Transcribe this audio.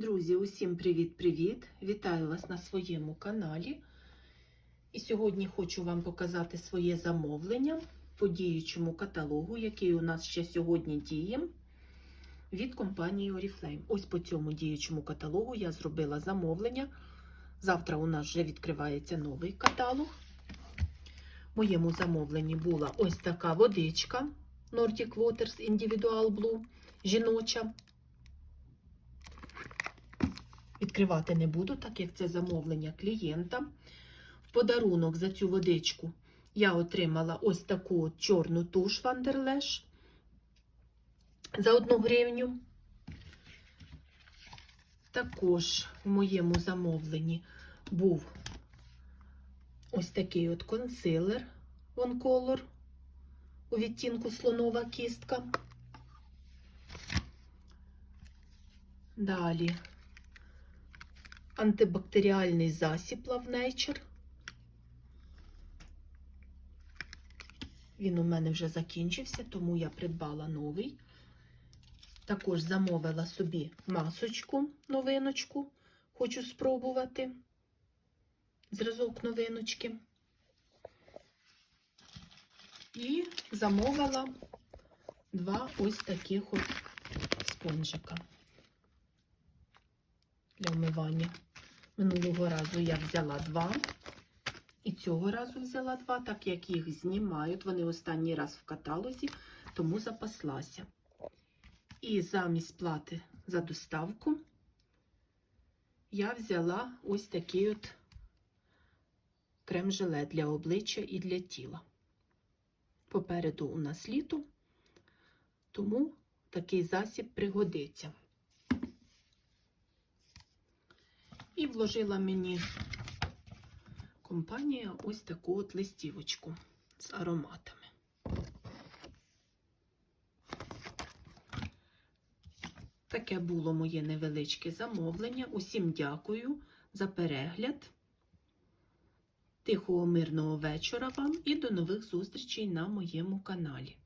Друзі, усім привіт-привіт! Вітаю вас на своєму каналі. І сьогодні хочу вам показати своє замовлення по діючому каталогу, який у нас ще сьогодні діє від компанії Oriflame. Ось по цьому діючому каталогу я зробила замовлення. Завтра у нас вже відкривається новий каталог. В моєму замовленні була ось така водичка Nordic Waters Individual Blue жіноча. Відкривати не буду, так як це замовлення клієнта. В подарунок за цю водичку я отримала ось таку от чорну туш Вандерлеш за 1 гривню. Також в моєму замовленні був ось такий от консилер One Color у відтінку слонова кістка. Далі антибактеріальний засіб Love. Він у мене вже закінчився, тому я придбала новий. Також замовила собі масочку, новиночку. Хочу спробувати. Зразок новиночки. І замовила два ось таких от спонжика для вмивання. Минулого разу я взяла два. І цього разу взяла два, так як їх знімають. Вони останній раз в каталозі, тому запаслася. І замість плати за доставку я взяла ось такий от крем-желе для обличчя і для тіла. Попереду у нас літо, тому такий засіб пригодиться. І вложила мені компанія ось таку от листівочку з ароматами. Таке було моє невеличке замовлення. Усім дякую за перегляд. Тихого мирного вечора вам і до нових зустрічей на моєму каналі.